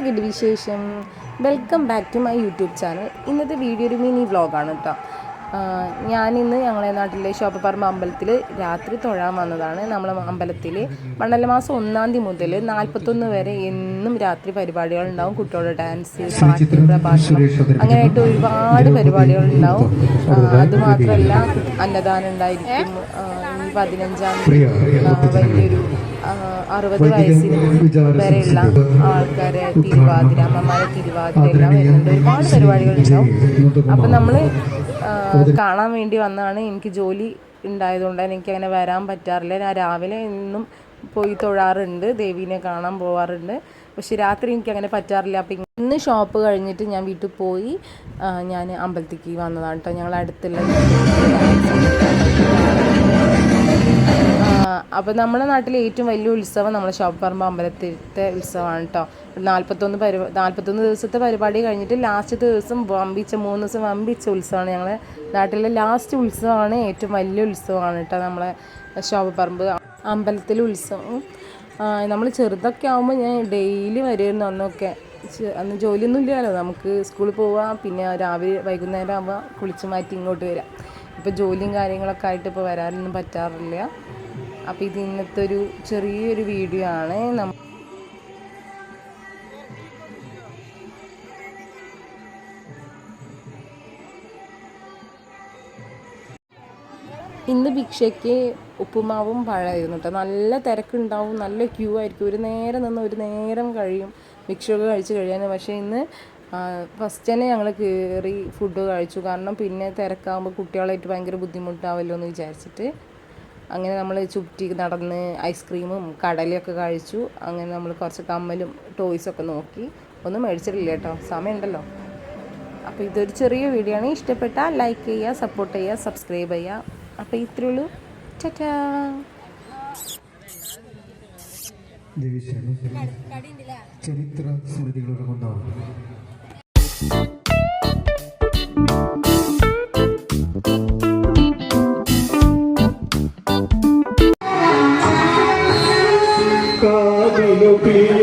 എന്തൊക്കെയുണ്ട് വിശേഷം? Welcome back to my YouTube channel ഇന്നത്തെ വീഡിയോ ഒരു മിനി വ്ളോഗാണ് കേട്ടോ ഞാനിന്ന് ഞങ്ങളെ നാട്ടിലെ ശോഭപ്പറമ്പ് അമ്പലത്തിൽ രാത്രി തൊഴാൻ വന്നതാണ്. നമ്മളെ അമ്പലത്തിൽ മണ്ഡല മാസം ഒന്നാം തീയതി മുതൽ നാൽപ്പത്തൊന്ന് വരെ എന്നും രാത്രി പരിപാടികൾ ഉണ്ടാവും. കുട്ടികളുടെ ഡാൻസ് പാട്ട് പ്രഭാഷണം അങ്ങനെയായിട്ട് ഒരുപാട് പരിപാടികൾ ഉണ്ടാവും. അതുമാത്രമല്ല അന്നദാനം ഉണ്ടായിരിക്കും. ഈ പതിനഞ്ചാം വലിയൊരു അറുപത് വയസ്സിന് വരെയുള്ള ആൾക്കാരെ തിരുവാതിര അമ്മമാരെ തിരുവാതിര എല്ലാം വരുന്നുണ്ട്. ഒരുപാട് പരിപാടികൾ ഉണ്ടാവും. അപ്പം നമ്മൾ കാണാൻ വേണ്ടി വന്നതാണ്. എനിക്ക് ജോലി ഉണ്ടായതുകൊണ്ട് എനിക്ക് അങ്ങനെ വരാൻ പറ്റാറില്ല. ഞാൻ രാവിലെ ഇന്നും പോയി തൊഴാറുണ്ട്. ദേവീനെ കാണാൻ പോവാറുണ്ട്. പക്ഷെ രാത്രി എനിക്ക് അങ്ങനെ പറ്റാറില്ല. അപ്പം ഇന്ന് ഷോപ്പ് കഴിഞ്ഞിട്ട് ഞാൻ വീട്ടിൽ പോയി ഞാൻ അമ്പലത്തിക്ക് വന്നതാണ് കേട്ടോ. ഞങ്ങൾ അടുത്തുള്ള അപ്പോൾ നമ്മുടെ നാട്ടിലെ ഏറ്റവും വലിയ ഉത്സവം നമ്മുടെ ഷോപ്പറമ്പ് അമ്പലത്തിലത്തെ ഉത്സവമാണ് കേട്ടോ നാൽപ്പത്തൊന്ന് പരിപാ നാൽപ്പത്തൊന്ന് ദിവസത്തെ പരിപാടി കഴിഞ്ഞിട്ട് ലാസ്റ്റ് ദിവസം വമ്പിച്ച മൂന്ന് ദിവസം വമ്പിച്ച ഉത്സവമാണ് ഞങ്ങളെ നാട്ടിലെ ലാസ്റ്റ് ഉത്സവമാണ് ഏറ്റവും വലിയ ഉത്സവമാണ് കേട്ടോ നമ്മളെ ശോഭപ്പറമ്പ് അമ്പലത്തിലെ ഉത്സവം. നമ്മൾ ചെറുതൊക്കെ ആകുമ്പോൾ ഞാൻ ഡെയിലി വരുമായിരുന്നു അന്നൊക്കെ. അന്ന് ജോലിയൊന്നും ഇല്ലല്ലോ നമുക്ക് സ്കൂളിൽ പോവാം പിന്നെ രാവിലെ വൈകുന്നേരം ആവുമ്പോൾ കുളിച്ച് മാറ്റി ഇങ്ങോട്ട് വരാം. ഇപ്പോൾ ജോലിയും കാര്യങ്ങളൊക്കെ ആയിട്ട് ഇപ്പോൾ വരാനൊന്നും പറ്റാറില്ല. അപ്പോൾ ഇത് ഇന്നത്തെ ഒരു ചെറിയൊരു വീഡിയോ ആണ്. നമ്മൾ ഇന്ന് ഭിക്ഷയ്ക്ക് ഉപ്പുമാവും പഴമായിരുന്നു കേട്ടോ നല്ല തിരക്കുണ്ടാവും നല്ല ക്യൂ ആയിരിക്കും. ഒരു നേരം നിന്ന് ഒരു നേരം കഴിയും. ഭിക്ഷയൊക്കെ കഴിച്ച് കഴിയാൻ പക്ഷേ ഇന്ന് ഫസ്റ്റ് തന്നെ ഞങ്ങൾ കയറി ഫുഡ് കഴിച്ചു. കാരണം പിന്നെ തിരക്കാകുമ്പോൾ കുട്ടികളായിട്ട് ഭയങ്കര ബുദ്ധിമുട്ടാവല്ലോ എന്ന് വിചാരിച്ചിട്ട്. അങ്ങനെ നമ്മൾ ചുറ്റി നടന്ന് ഐസ്ക്രീമും കടലയൊക്കെ കഴിച്ചു. അങ്ങനെ നമ്മൾ കുറച്ച് കമ്മലും ടോയ്സൊക്കെ നോക്കി. ഒന്നും മേടിച്ചിട്ടില്ല കേട്ടോ. സമയമുണ്ടല്ലോ. അപ്പോൾ ഇതൊരു ചെറിയ വീഡിയോ ആണ്. ഇഷ്ടപ്പെട്ടാൽ ലൈക്ക് ചെയ്യുക സപ്പോർട്ട് ചെയ്യുക സബ്സ്ക്രൈബ് ചെയ്യുക. അപ്പോൾ ഇത്രയേ ഉള്ളൂ. ചറ്റാ ദേവീശാണ് ചരിത്ര സ്മൃതികളുടെ be